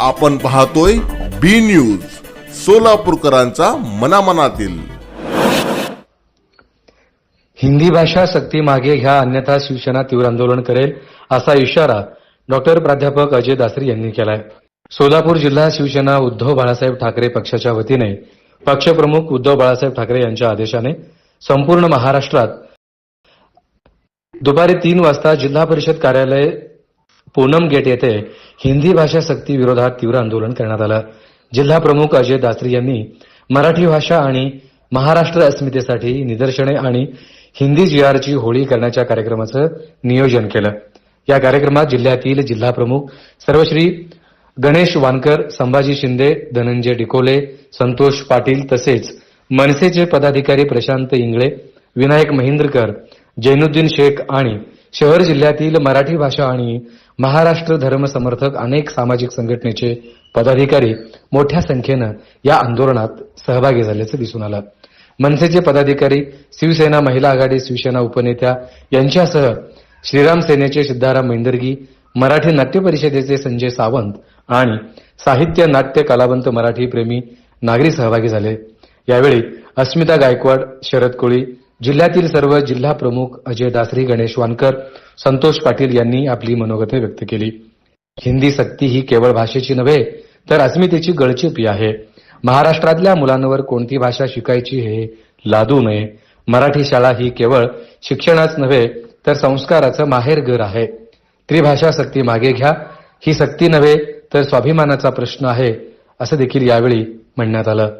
आपण पाहतोय बी न्यूज सोलापूरकरांचा मनामनातील. हिंदी भाषा सक्ती मागे घ्या अन्यथा शिवसेना तीव्र आंदोलन करेल असा इशारा डॉक्टर प्राध्यापक अजय दासरी यांनी केलाय. सोलापूर जिल्हा शिवसेना उद्धव बाळासाहेब ठाकरे पक्षाच्या वतीने पक्षप्रमुख उद्धव बाळासाहेब ठाकरे यांच्या आदेशाने संपूर्ण महाराष्ट्रात दुपारी तीन वाजता जिल्हा परिषद कार्यालय पूनम गेट येथे हिंदी भाषा सक्ती विरोधात तीव्र आंदोलन करण्यात आलं. जिल्हा प्रमुख अजय दासरी यांनी मराठी भाषा आणि महाराष्ट्र अस्मितेसाठी निदर्शने आणि हिंदी जीआरची होळी करण्याच्या कार्यक्रमाचं नियोजन केलं. या कार्यक्रमात जिल्ह्यातील जिल्हा प्रमुख सर्वश्री गणेश वानकर संभाजी शिंदे धनंजय डिकोले संतोष पाटील तसेच मनसेचे पदाधिकारी प्रशांत इंगळे विनायक महिंद्रकर जैनुद्दीन शेख आणि शहर जिल्ह्यातील मराठी भाषा आणि महाराष्ट्र धर्म समर्थक अनेक सामाजिक संघटनेचे पदाधिकारी मोठ्या संख्येनं या आंदोलनात सहभागी झाल्याचं दिसून आलं. मनसेचे पदाधिकारी शिवसेना महिला आघाडी शिवसेना उपनेत्या यांच्यासह श्रीराम सेनेचे सिद्धाराम मैंदर्गी मराठी नाट्य परिषदेचे संजय सावंत आणि साहित्य नाट्य कलावंत मराठी प्रेमी नागरी सहभागी झाले. यावेळी अस्मिता गायकवाड शरद कोळी जिल्ह्यातील सर्व जिल्हा प्रमुख अजय दासरी गणेश वानकर संतोष पाटील यांनी आपली मनोगते व्यक्त केली. हिंदी सक्ती ही केवळ भाषेची नव्हे तर अस्मितेची गळचिपी आहे. महाराष्ट्रातल्या मुलांवर कोणती भाषा शिकायची हे लादू नये. मराठी शाळा ही केवळ शिक्षणाच नव्हे तर संस्काराचं माहेरघर आहे. त्रिभाषा सक्ती मागे घ्या. ही सक्ती नव्हे तर स्वाभिमानाचा प्रश्न आहे असं देखील यावेळी म्हणण्यात आलं.